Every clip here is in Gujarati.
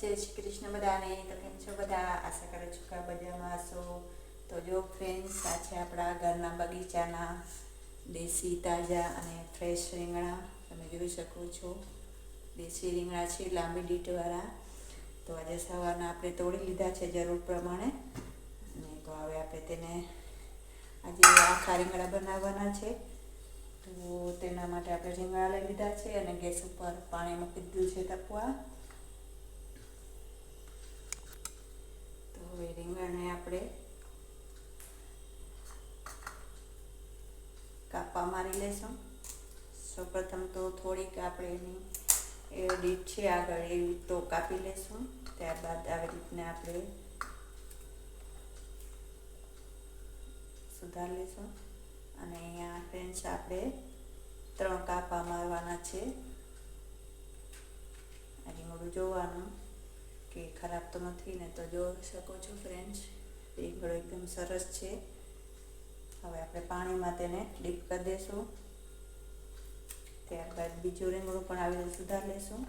જય શ્રી કૃષ્ણ બધાને. તો કેમ છો બધા? આશા કરું છું કે બધામાં હશો. તો જો ફ્રેન્ડ્સ આ છે આપણા ઘરના બગીચાના દેશી તાજા અને ફ્રેશ રીંગણા તમે જોઈ શકો છો. દેશી રીંગણા છે લાંબી ડીટવાળા. તો આજે સવારના આપણે તોડી લીધા છે જરૂર પ્રમાણે. અને તો હવે આપણે તેને આજે આખા રીંગણા બનાવવાના છે. તો તેના માટે આપણે રીંગણા લઈ લીધા છે અને ગેસ ઉપર પાણી મૂકી દીધું છે તપવા. હવે રીંગણને આપણે કાપા મારી લેશું. સૌપ્રથમ તો થોડીક આપણે એની એ ડીટ છે આગળ, એવી તો કાપી લઈશું ત્યારબાદ આવી રીતને આપણે સુધાર લઈશું અને અહીંયા ફ્રેન્ડ્સ, આપણે ત્રણ કાપા મારવાના છે. આજે મોડું જોવાનું. કે ખરાબ તો નથી ને તો જોઈ શકો છો ફ્રેન્ડ્સ રીંગણો એકદમ સરસ છે. હવે આપણે પાણીમાં તેને ડીપ કરી દઈશું ત્યારબાદ બીજું રીંગણું પણ આવી રીતે સુધાર લઈશું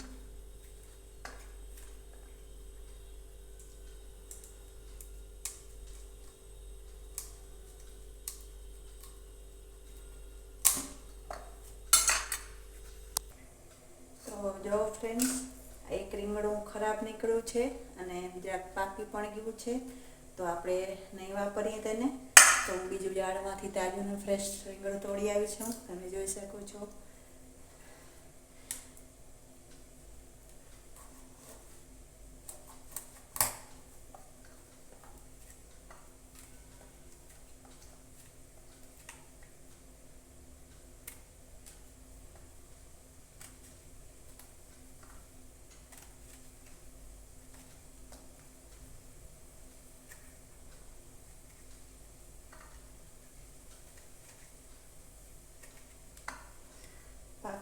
તો જો ફ્રેન્ડ્સ રીંગણું ખરાબ નીકળ્યું છે અને જરાક પાકી પણ ગયું છે. તો આપણે નહીં વાપરીએ તેને. તો હું બીજું ઝાડમાંથી તાજુનું ફ્રેશ રીંગણું તોડી આવી છું. તમે જોઈ શકો છો.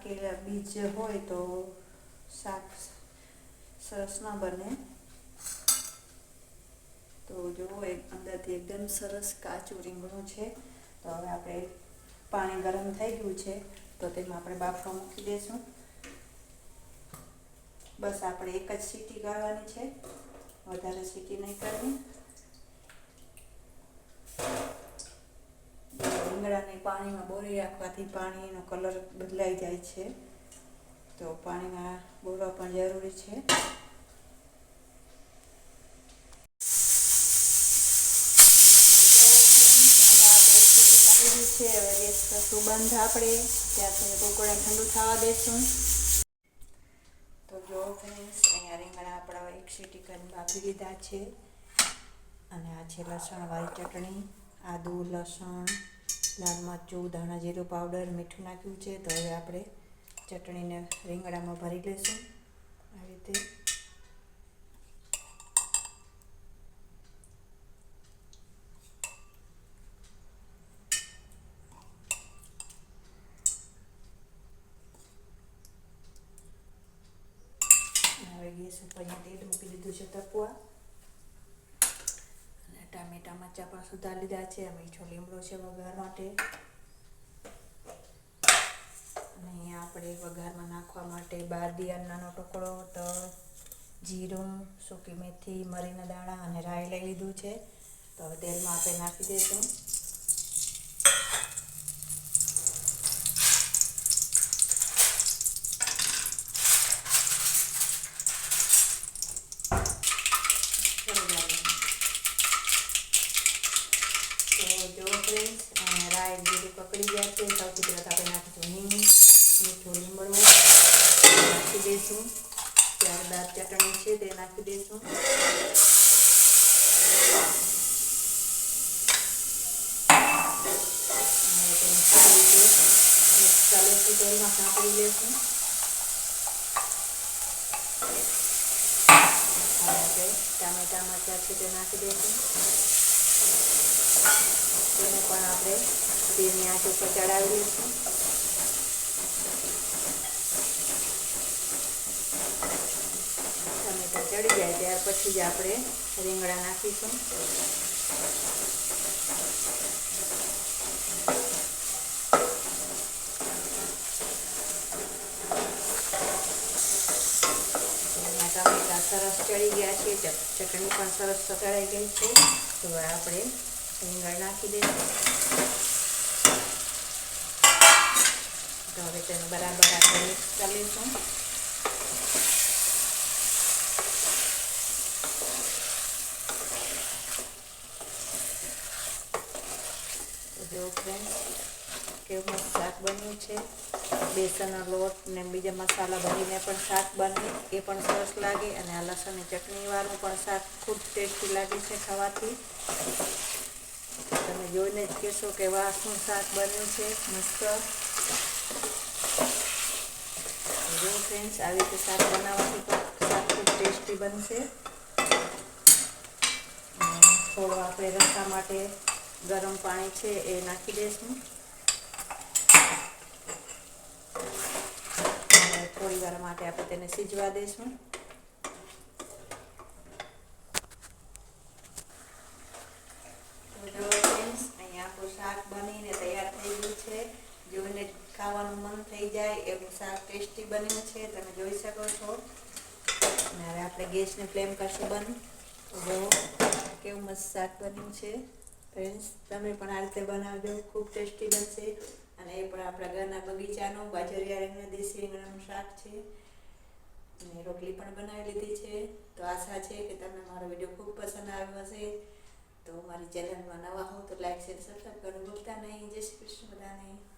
પાકેલા બીજ હોય તો શાક સરસ ના બને. તો જુઓ અંદરથી એકદમ સરસ કાચું રીંગણું છે. તો હવે આપણે પાણી ગરમ થઈ ગયું છે, તો તેમાં આપણે બાફવા મૂકી દઈશું બસ આપણે એક જ સીટી કાઢવાની છે. વધારે સીટી નહીં કરવી. રીંગણાને પાણીમાં બોરી રાખવાથી પાણીનો કલર બદલાઈ જાય છે. તો પાણીમાં બોરવા પણ જરૂરી છે. છે હવે ગેસ સુગંધ આપણે ત્યાં સુધી કુકરને ઠંડુ થવા દેશું તો જો ફ્રેન્ડ્સ અહીંયા રીંગણા આપણા એક સીટી કરીને બાફી લીધા છે. અને આ છે લસણવાળી ચટણી, આદુ, લસણ લાલ મરચું ધાણા જીરું, પાવડર, મીઠું નાખ્યું છે તો હવે આપણે ચટણીને રીંગણામાં ભરી લઈશું આવી રીતે. હવે ગેસ ઉપર તેલ મૂકી દીધું છે તપવા. ટામેટા મરચાં પણ સુધાર લીધા છે મીઠો લીમડો છે વઘાર માટે. અને અહીંયા આપણે વઘારમાં નાખવા માટે બારદિયા નાનો ટુકડો, તલ, જીરું, સૂકી મેથી, મરીના દાણા અને રાઈ લઈ લીધું છે. તો હવે તેલમાં આપણે નાખી દઈશું તો જો ફ્રેન્ડ્સ રાઈ જીરું પકડી ગયા છે સૌથી પહેલાં આપણે નાખીશું હિંગ મીઠું લીમડો નાખી દઈશું ત્યારબાદ ચટણી છે તે નાખી દઈશું મિક્સ તેલમાં સાંકળી લઈશું આપણે ટામેટા મરચાં છે તે નાખી દઈશું તેને પણ આપણે ધીમી આંચ ઉપર ચડાવી દઈશું ટમેટા ચડી જાય ત્યાર પછી જ આપણે રીંગણા નાખીશું. સરસ ચડી ગયા છે ચટણી પણ સરસ સતળાઈ ગઈ છે. તો આપણે રીંગણ નાખી દઈશું. તો હવે તેનું બરાબર આપણે મિક્સ કરી લઈશું તો જો ફ્રેન્ડ્સ કેવું મસ્ત શાક બન્યું છે બેસનનો લોટ ને બીજા મસાલા ભરીને પણ શાક બને, એ પણ સરસ લાગે. અને આ લસણની ચટણીવાળું પણ શાક ખૂબ ટેસ્ટી લાગે છે ખાવાથી. તમે જોઈને જ કહેશો કે વાહ શાક બન્યું છે, મસ્ત. જો ફ્રેન્ડ્સ આવી રીતે શાક બનાવવાથી પણ શાક ખૂબ ટેસ્ટી બનશે. થોડો આપણે રસા માટે ગરમ પાણી છે એ નાખી દઈશું અને થોડી માટે આપણે તેને સીજવા દઈશું ખાવાનું મન થઈ જાય એવું શાક ટેસ્ટી બન્યું છે. તમે જોઈ શકો છો. અને હવે આપણે ગેસને ફ્લેમ કરશું બંધ. જો, કેવું મસ્ત શાક બન્યું છે. ફ્રેન્ડ્સ તમે પણ આ રીતે બનાવજો. ખૂબ ટેસ્ટી બનશે. અને એ પણ આપણા ઘરના બગીચાનું, બાજરિયા રીંગણા દેશી રીંગણાનું શાક છે. અને રોટલી પણ બનાવી લીધી છે. તો આશા છે કે તમને મારો વીડિયો ખૂબ પસંદ આવ્યો હશે. તો મારી ચેનલમાં નવા હો તો લાઈક, શેર, સબસ્ક્રાઈબ કરવાનું ભૂલતા નહીં. જય શ્રી કૃષ્ણ બધાને.